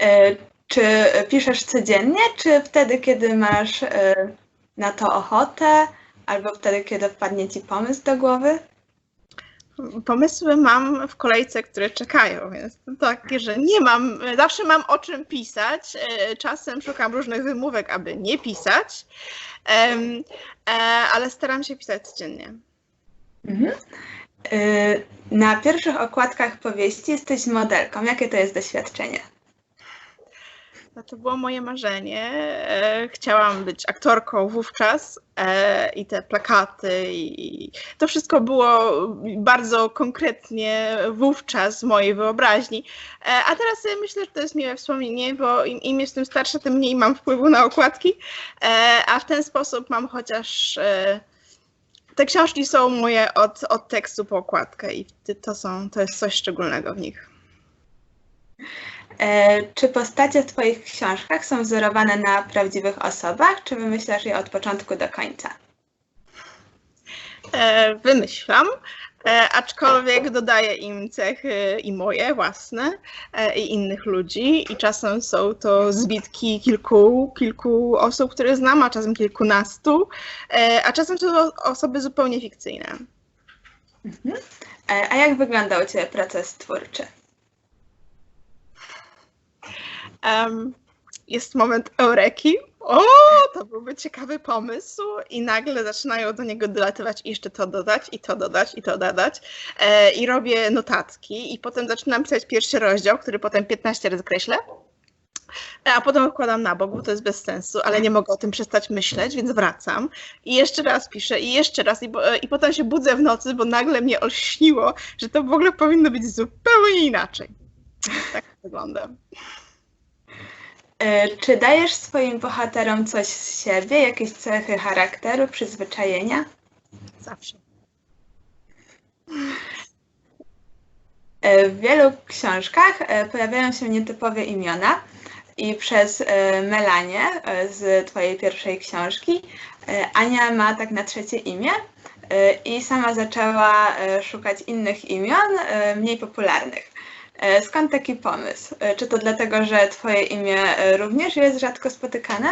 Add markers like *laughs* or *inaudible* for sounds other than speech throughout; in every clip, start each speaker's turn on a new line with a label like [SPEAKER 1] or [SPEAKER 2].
[SPEAKER 1] E, Czy piszesz codziennie, czy wtedy, kiedy masz e, na to ochotę, albo wtedy, kiedy wpadnie ci pomysł do głowy?
[SPEAKER 2] Pomysły mam w kolejce, które czekają, więc to takie, że nie mam, zawsze mam o czym pisać. e, Czasem szukam różnych wymówek, aby nie pisać, ale staram się pisać codziennie.
[SPEAKER 1] Mhm. Na pierwszych okładkach powieści jesteś modelką. Jakie to jest doświadczenie?
[SPEAKER 2] No to było moje marzenie. E, Chciałam być aktorką wówczas e, i te plakaty i to wszystko było bardzo konkretnie wówczas w mojej wyobraźni. E, A teraz myślę, że to jest miłe wspomnienie, bo im, jestem starsza, tym mniej mam wpływu na okładki, a w ten sposób mam chociaż te książki są moje od, od tekstu po okładkę i to, są, to jest coś szczególnego w nich.
[SPEAKER 1] E, Czy postacie w Twoich książkach są wzorowane na prawdziwych osobach, czy wymyślasz je od początku do końca?
[SPEAKER 2] e, wymyślam, aczkolwiek dodaję im cechy i moje własne e, i innych ludzi i czasem są to zbitki kilku, kilku osób, które znam, a czasem kilkunastu, e, a czasem są to osoby zupełnie fikcyjne.
[SPEAKER 1] E, A jak wyglądał u Ciebie proces twórczy?
[SPEAKER 2] Em, jest moment eureki. O, to byłby ciekawy pomysł i nagle zaczynają do niego dolatywać i jeszcze to dodać, i to dodać, i to dodać. E, I robię notatki i potem zaczynam pisać pierwszy rozdział, który potem 15 razy kreślę. E, A potem odkładam na bok, bo to jest bez sensu, ale nie mogę o tym przestać myśleć, więc wracam i jeszcze raz piszę i jeszcze raz i, bo, i potem się budzę w nocy, bo nagle mnie olśniło, że to w ogóle powinno być zupełnie inaczej. Tak wygląda.
[SPEAKER 1] E, Czy dajesz swoim bohaterom coś z siebie, jakieś cechy charakteru, przyzwyczajenia?
[SPEAKER 2] Zawsze.
[SPEAKER 1] E, W wielu książkach e, pojawiają się nietypowe imiona i przez e, Melanię e, z Twojej pierwszej książki Ania ma tak na trzecie imię i sama zaczęła szukać innych imion, mniej popularnych. E, Skąd taki pomysł? E, Czy to dlatego, że Twoje imię e, również jest rzadko spotykane?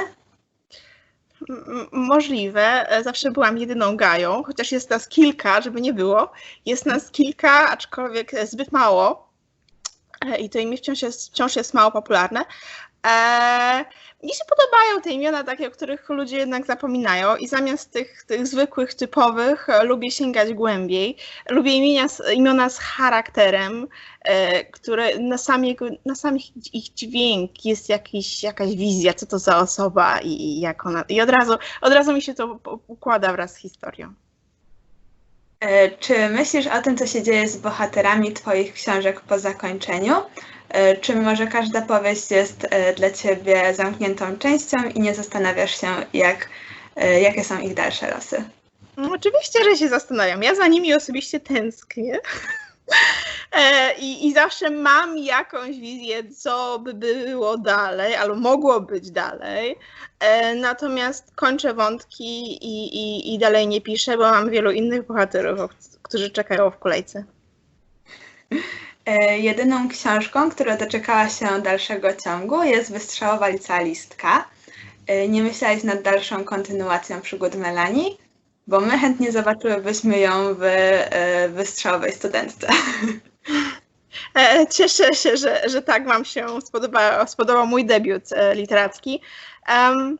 [SPEAKER 2] Możliwe. Zawsze byłam jedyną Gają, chociaż jest nas kilka, żeby nie było. Jest nas kilka, aczkolwiek zbyt mało. I to imię wciąż jest, wciąż jest mało popularne. E, mi się podobają te imiona takie, o których ludzie jednak zapominają i zamiast tych, tych zwykłych, typowych e, lubię sięgać głębiej. Lubię imienia, imiona z charakterem, e, które na sam, jego, na sam ich, dźwięk jest jakiś, jakaś wizja, co to za osoba i, i jak ona. I od razu, od razu mi się to układa wraz z historią.
[SPEAKER 1] E, Czy myślisz o tym, co się dzieje z bohaterami Twoich książek po zakończeniu? E, Czy może każda powieść jest e, dla Ciebie zamkniętą częścią i nie zastanawiasz się, jak, jakie są ich dalsze losy?
[SPEAKER 2] No, oczywiście, że się zastanawiam. Ja za nimi osobiście tęsknię. *laughs* E, I, I zawsze mam jakąś wizję, co by było dalej, albo mogło być dalej. E, Natomiast kończę wątki i, i, i dalej nie piszę, bo mam wielu innych bohaterów, którzy czekają w kolejce.
[SPEAKER 1] E, Jedyną książką, która doczekała się dalszego ciągu jest Wystrzałowa licealistka. Nie myślałeś nad dalszą kontynuacją przygód Melanii? Bo my chętnie zobaczyłybyśmy ją w Wystrzałowej studentce. *laughs*
[SPEAKER 2] E, Cieszę się, że, że tak Wam się spodoba, spodobał mój debiut e, literacki. Em,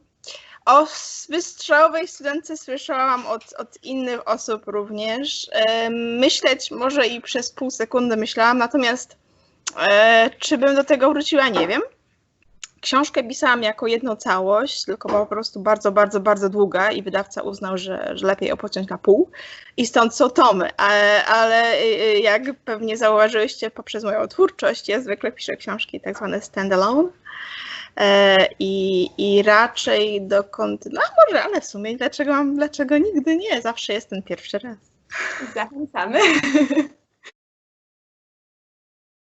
[SPEAKER 2] o wystrzałowej studentce słyszałam od, od innych osób również. Em, myśleć może i przez pół sekundy myślałam, natomiast e, czy bym do tego wróciła, nie wiem. Książkę pisałam jako jedną całość, tylko po prostu bardzo, bardzo, bardzo długa i wydawca uznał, że, że lepiej ją pociąć na pół. I stąd są tomy, ale, ale y, y, jak pewnie zauważyłyście poprzez moją twórczość, ja zwykle piszę książki tak zwane standalone. E, I, I raczej do. A może, ale w sumie dlaczego, mam, dlaczego nigdy nie? Zawsze jest ten pierwszy raz.
[SPEAKER 1] Zachęcamy. *laughs*